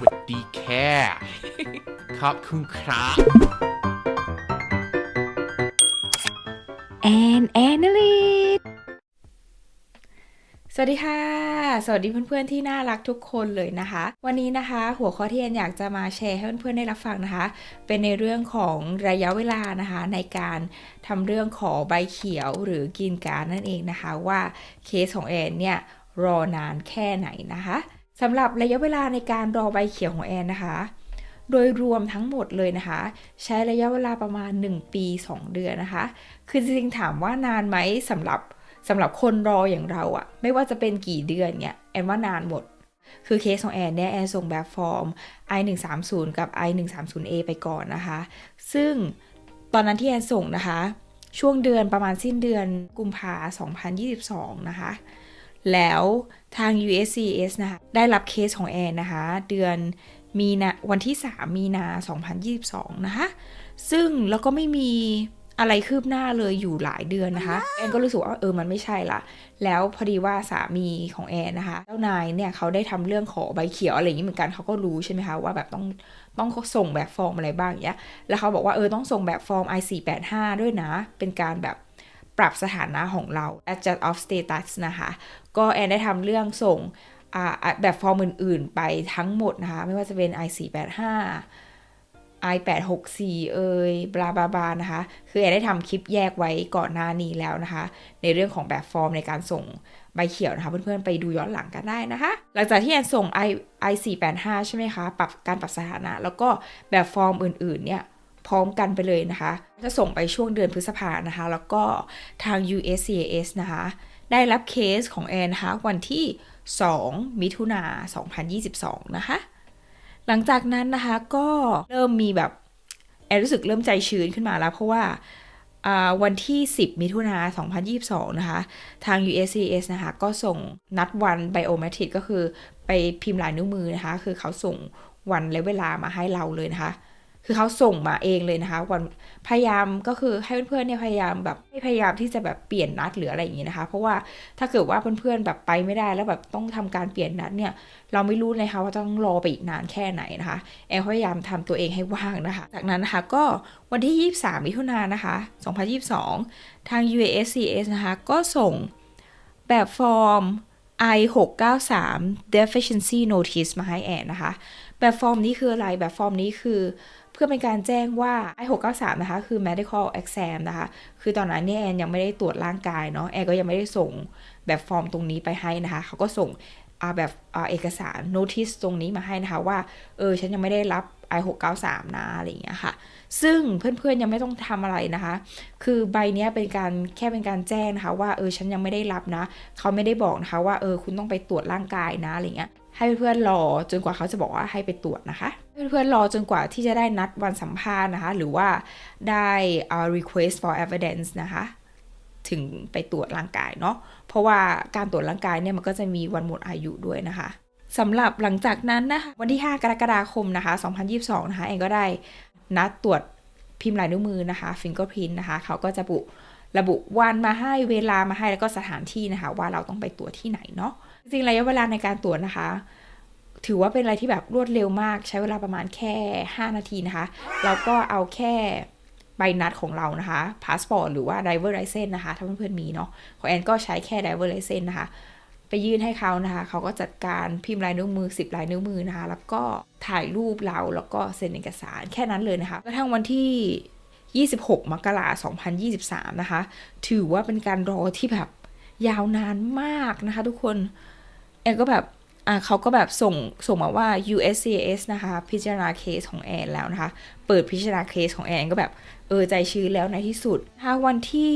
วัสดีแค่ขอบคุณครับแอนแอนนลีดสวัสดีค่ะ สวัสดีเพื่อนๆที่น่ารักทุกคนเลยนะคะ วันนี้นะคะ หัวข้อที่แอนอยากจะมาแชร์ให้เพื่อนๆได้รับฟังนะคะ เป็นในเรื่องของระยะเวลานะคะ ในการทำเรื่องขอใบเขียวหรือกินการนั่นเองนะคะ ว่าเคสของแอนเนี่ยรอนานแค่ไหนนะคะ สำหรับระยะเวลาในการรอใบเขียวของแอนนะคะ โดยรวมทั้งหมดเลยนะคะ ใช้ระยะเวลาประมาณ 1 ปี 2 เดือนนะคะ คือจริงๆถามว่านานไหมสำหรับสำหรับคนรออย่างเราอะไม่ว่าจะเป็นกี่เดือนเนี่ยแอนว่านานหมด คือเคสของแอนเนี่ยแอนส่งแบบฟอร์ม i 1 3 0กับ i 1 3 0 a ไปก่อนนะคะ ซึ่งตอนนั้นที่แอนส่งนะคะ ช่วงเดือนประมาณสิ้นเดือนกุมภา2022 นะคะ แล้วทาง USCIS นะคะได้รับเคสของแอนนะคะ เดือนมีนาวันที่ 3 มีนา 2022 นะคะ ซึ่งแล้วก็ไม่มีอะไรคืบหน้าเลยอยู่หลายเดือนนะคะ แอนก็รู้สึกว่าเออมันไม่ใช่ละแล้วพอดีว่าสามีของแอนนะคะเจ้านายเนี่ยเขาได้ทำเรื่องขอใบเขียวอะไรอย่างนี้เหมือนกันเขาก็รู้ใช่ไหมคะว่าแบบต้องต้องส่งแบบฟอร์มอะไรบ้างอย่างเงี้ยแล้วเขาบอกว่าเออต้องส่งแบบฟอร์ม I485 ด้วยนะ เป็นการแบบ ปรับสถานะของเรา adjust of status นะคะ ก็แอนได้ทำเรื่องส่งแบบฟอร์มอื่น ๆ ไปทั้งหมดนะคะ ไม่ว่าจะเป็น i485 i864 เอ่ยบลาบาบานะคะ คือแอนได้ทำคลิปแยกไว้ก่อนหน้านี้แล้วนะคะ ในเรื่องของแบบฟอร์มในการส่งใบเขียวนะคะเพื่อนๆไปดูย้อนหลังกันได้นะคะ หลังจากที่แอนส่ง i i485 ใช่ไหมคะ ปรับการปรับสถานะ แล้วก็แบบฟอร์มอื่น ๆ เนี่ย พร้อมกันไปเลยนะคะ จะส่งไปช่วงเดือนพฤษภานะคะ แล้วก็ทาง USCIS นะคะ ได้รับเคสของแอนนะคะวันที่ 2 มิถุนา2022 นะคะ หลังจากนั้นนะคะก็เริ่มมีแบบแอนรู้สึกเริ่มใจชื้นขึ้นมาแล้ว เพราะว่าวันที่ 10 มิถุนา2022 นะคะ ทาง USCS นะคะ ก็ส่งนัดวันไบโอเมตริกก็คือไปพิมพ์ลายนิ้วมือนะคะ คือเขาส่งวันและเวลามาให้เราเลยนะคะ คือเขาส่งมาเองเลยนะคะวันพยายามก็คือให้เพื่อนๆเนี่ยพยายามแบบไม่พยายามที่จะแบบเปลี่ยนนัดหรืออะไรอย่างนี้นะคะ เพราะว่าถ้าเกิดว่าเพื่อนๆแบบไปไม่ได้แล้วแบบต้องทำการเปลี่ยนนัดเนี่ย เราไม่รู้เลยค่ะว่าต้องรอไปอีกนานแค่ไหนนะคะแอนพยายามทำตัวเองให้ว่างนะคะ จากนั้นนะคะก็วันที่ 23 มิถุนายนนะคะ 2022 ทาง UASCS นะคะก็ส่งแบบฟอร์ม I693 deficiency notice มาให้แอนนะคะ แบบฟอร์มนี้คืออะไร แบบฟอร์มนี้คือเพื่อเป็นการแจ้งว่า I693 นะคะ คือ medical exam นะคะ คือตอนนั้นเนี่ยแอนยังไม่ได้ตรวจร่างกายเนาะ แอนก็ยังไม่ได้ส่งแบบฟอร์มตรงนี้ไปให้นะคะ เขาก็ส่ง อาแบบอาเอกสาร notice ตรงนี้มาให้นะคะว่า เออ ฉันยังไม่ได้รับ I693 นะอะไรอย่างเงี้ยค่ะ ซึ่งเพื่อนๆยังไม่ต้องทำอะไรนะคะ คือใบเนี้ยเป็นการแค่เป็นการแจ้งนะคะว่าเออฉันยังไม่ได้รับนะ เขาไม่ได้บอกนะคะว่าเออคุณต้องไปตรวจร่างกายนะอะไรเงี้ยให้เพื่อนๆรอจนกว่าเขาจะบอกว่าให้ไปตรวจนะคะ เพื่อนๆรอจนกว่าที่จะได้นัดวันสัมภาษณ์นะคะ หรือว่าได้ request for evidence นะคะ ถึงไปตรวจร่างกายเนาะเพราะว่าการตรวจร่างกายเนี่ยมันก็จะมีวันหมดอายุด้วยนะคะสำหรับหลังจากนั้นนะคะวันที่ 5 กรกฎาคมนะคะ 2022 นะคะเองก็ได้นัดตรวจพิมพ์ลายนิ้วมือนะคะ fingerprint นะคะเขาก็จะบุระบุวันมาให้เวลามาให้แล้วก็สถานที่นะคะ ว่าเราต้องไปตรวจที่ไหนเนาะจริงๆระยะเวลาในการตรวจนะคะ ถือว่าเป็นอะไรที่แบบรวดเร็วมาก ใช้เวลาประมาณแค่ 5 นาทีนะคะ เราก็เอาแค่ ใบนัดของเรานะคะพาสปอร์ตหรือว่า driver license นะคะ ถ้าเพื่อนๆมีเนาะของแอนก็ใช้แค่ driver license นะคะ ไปยื่นให้เขานะคะ เขาก็จัดการพิมพ์ลายนิ้วมือ 10 ลายนิ้วมือนะคะ แล้วก็ถ่ายรูปเราแล้วก็เซ็นเอกสารแค่นั้นเลยนะคะกระทั่งวันที่26 มกราคม 2023 นะคะ ถือว่าเป็นการรอที่แบบยาวนานมากนะคะ ทุกคน แอนก็แบบ อะเขาก็แบบส่งส่งมาว่า USCIS นะคะ พิจารณาเคสของแอนแล้วนะคะ เปิดพิจารณาเคสของแอนก็แบบ เออใจชื้นแล้วในที่สุดถ้าวันที่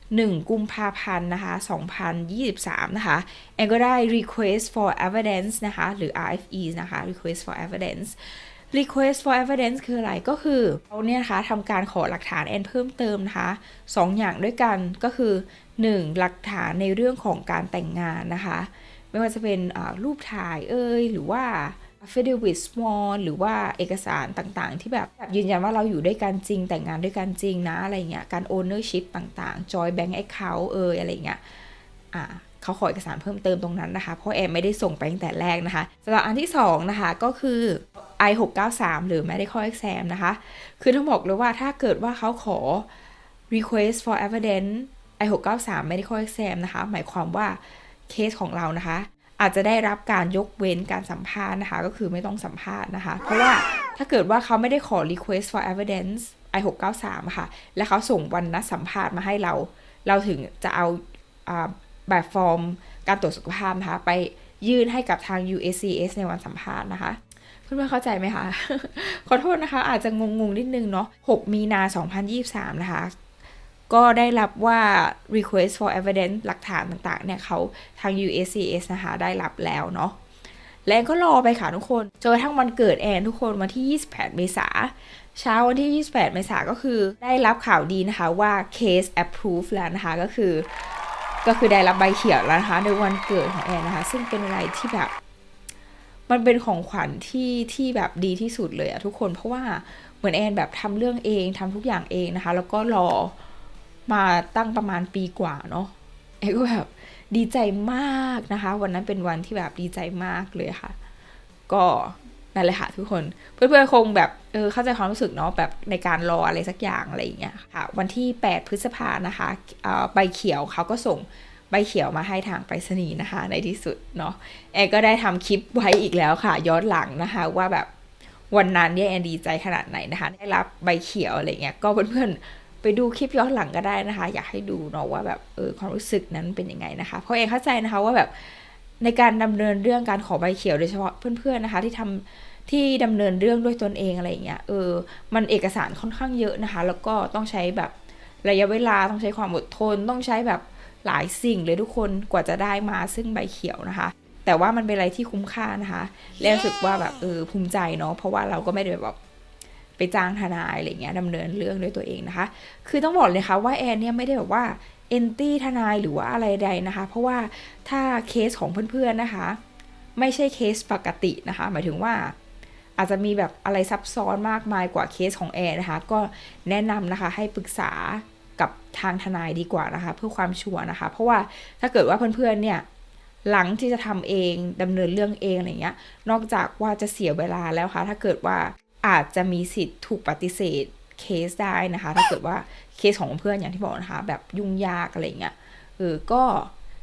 1 กุมภาพันธ์นะคะ 2023 นะคะ แอนก็ได้ request for evidence นะคะ หรือ RFE นะคะ request for evidence request for evidence คืออะไรก็คือเขาเนี่ยนะคะทำการขอหลักฐานแอนเพิ่มเติมนะคะสองอย่างด้วยกันก็คือ 1. หลักฐานในเรื่องของการแต่งงานนะคะ ไม่ว่าจะเป็นรูปถ่ายเอ่ยหรือว่า affidavit sworn หรือว่าเอกสารต่างๆ ที่แบบยืนยันว่าเราอยู่ด้วยกันจริง แต่งงานด้วยกันจริงนะอะไรเงี้ยการ ownership ต่างๆ joint bank account เอ่ยอะไรเงี้ยอ่าเขาขอเอกสารเพิ่มเติมตรงนั้นนะคะ เพราะแอนไม่ได้ส่งไปตั้งแต่แรกนะคะสำหรับอันที่สองนะคะ ก็คือ I 6 9 3 หรือ medical exam นะคะ คือต้องบอกเลยว่าถ้าเกิดว่าเขาขอ request for evidence I 6 9 3 medical exam นะคะ หมายความว่า เคสของเรานะคะ อาจจะได้รับการยกเว้นการสัมภาษณ์นะคะ ก็คือไม่ต้องสัมภาษณ์นะคะ เพราะว่าถ้าเกิดว่าเขาไม่ได้ขอ request for evidence I 6 9 3ค่ะ และเขาส่งวันนัดสัมภาษณ์มาให้เรา เราถึงจะเอาอ่าแบบฟอร์มการตรวจสุขภาพนะคะ ไปยื่นให้กับทาง USCS ในวันสัมภาษณ์นะคะเพื่อนๆเข้าใจไหมคะ ขอโทษนะคะ อาจจะงงๆนิดนึงเนาะ 6 มีนา 2023 นะคะ ก็ได้รับว่า request for evidence หลักฐานต่างๆ เนี่ยเขาทาง USCIS นะคะได้รับแล้วเนาะและแอนก็รอไปค่ะทุกคนจนกระทั่งวันเกิดแอนทุกคนวันที่ 28 เมษาเช้าวันที่ 28 เมษาก็คือได้รับข่าวดีนะคะว่า case approve แล้วนะคะก็คือ ก็คือได้รับใบเขียวแล้วนะคะในวันเกิดของแอนนะคะ ซึ่งเป็นอะไรที่แบบ มันเป็นของขวัญที่ที่แบบดีที่สุดเลยอะทุกคนเพราะว่าเหมือนแอนแบบทำเรื่องเองทำทุกอย่างเองนะคะ แล้วก็รอ มาตั้งประมาณปีกว่าเนาะแอนก็แบบดีใจมากนะคะ วันนั้นเป็นวันที่แบบดีใจมากเลยค่ะ ก็นั่นแหละค่ะทุกคน เพื่อนๆคงแบบเออเข้าใจความรู้สึกเนาะแบบในการรออะไรสักอย่างอะไรอย่างเงี้ยค่ะ วันที่ 8 พฤษภานะคะใบเขียวเขาก็ส่งใบเขียวมาให้ทางไปรษณีย์นะคะ ในที่สุดเนาะแอนก็ได้ทำคลิปไว้อีกแล้วค่ะ ย้อนหลังนะคะว่าแบบวันนั้นเนี่ยแอนดีใจขนาดไหนนะคะ ได้รับใบเขียวอะไรเงี้ยก็เพื่อนๆ ไปดูคลิปย้อนหลังก็ได้นะคะ อยากให้ดูเนาะว่าแบบเออความรู้สึกนั้นเป็นยังไงนะคะ เพราะแอนเข้าใจนะคะว่าแบบในการดำเนินเรื่องการขอใบเขียวโดยเฉพาะเพื่อนๆนะคะ ที่ทำที่ดำเนินเรื่องด้วยตนเองอะไรอย่างเงี้ยเออมันเอกสารค่อนข้างเยอะนะคะ แล้วก็ต้องใช้แบบระยะเวลาต้องใช้ความอดทนต้องใช้แบบหลายสิ่งเลยทุกคนกว่าจะได้มาซึ่งใบเขียวนะคะ แต่ว่ามันเป็นอะไรที่คุ้มค่านะคะ และรู้สึกว่าแบบเออภูมิใจเนาะเพราะว่าเราก็ไม่ได้แบบ ไปจ้างทนายอะไรเงี้ยดำเนินเรื่องด้วยตัวเองนะคะ คือต้องบอกเลยค่ะว่าแอนเนี่ยไม่ได้แบบว่าเอนตี้ทนายหรือว่าอะไรใดนะคะ เพราะว่าถ้าเคสของเพื่อนๆนะคะ ไม่ใช่เคสปกตินะคะ หมายถึงว่าอาจจะมีแบบอะไรซับซ้อนมากมายกว่าเคสของแอร์นะคะ ก็แนะนำนะคะให้ปรึกษากับทางทนายดีกว่านะคะ เพื่อความชัวร์นะคะ เพราะว่าถ้าเกิดว่าเพื่อนๆเนี่ยหลังที่จะทำเองดำเนินเรื่องเองอะไรเงี้ย นอกจากว่าจะเสียเวลาแล้วค่ะ ถ้าเกิดว่า อาจจะมีสิทธิ์ถูกปฏิเสธเคสได้นะคะ ถ้าเกิดว่าเคสของเพื่อนอย่างที่บอกนะคะ แบบยุ่งยากอะไรเงี้ยเออก็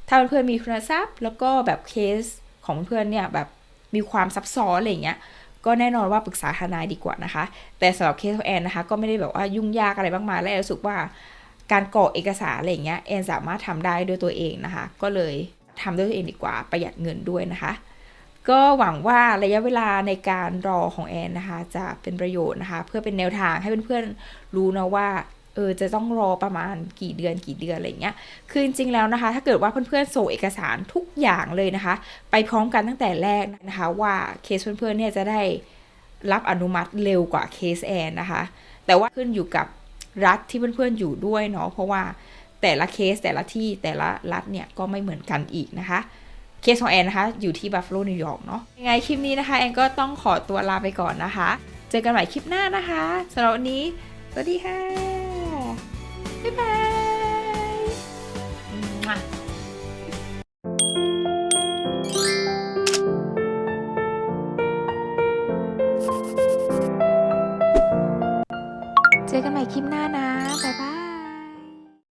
ถ้าเพื่อนมีทุนทรัพย์ แล้วก็แบบเคสของเพื่อนเนี่ยแบบมีความซับซ้อนอะไรเงี้ยก็แน่นอนว่าปรึกษาทนายดีกว่านะคะ แต่สำหรับเคสของแอนนะคะ ก็ไม่ได้แบบว่ายุ่งยากอะไรมากมายและรู้สึกว่าการกรอกเอกสารอะไรเงี้ยแอนสามารถทำได้ด้วยตัวเองนะคะ ก็เลยทำด้วยตัวเองดีกว่าประหยัดเงินด้วยนะคะ ก็หวังว่าระยะเวลาในการรอของแอนนะคะ จะเป็นประโยชน์นะคะ เพื่อเป็นแนวทางให้เพื่อนๆรู้นะว่าเออจะต้องรอประมาณกี่เดือนกี่เดือนอะไรเงี้ย คือจริงๆแล้วนะคะ ถ้าเกิดว่าเพื่อนๆส่งเอกสารทุกอย่างเลยนะคะ ไปพร้อมกันตั้งแต่แรกนะคะ ว่าเคสเพื่อนๆเนี่ยจะได้รับอนุมัติเร็วกว่าเคสแอนนะคะ แต่ว่าขึ้นอยู่กับรัฐที่เพื่อนๆอยู่ด้วยเนาะเพราะว่าแต่ละเคสแต่ละที่แต่ละรัฐเนี่ยก็ไม่เหมือนกันอีกนะคะ เคสของแอนนะคะ อยู่ที่บัฟฟาโลนิวยอร์กเนาะยังไงคลิปนี้นะคะ แอนก็ต้องขอตัวลาไปก่อนนะคะ เจอกันใหม่คลิปหน้านะคะสำหรับวันนี้ สวัสดีค่ะ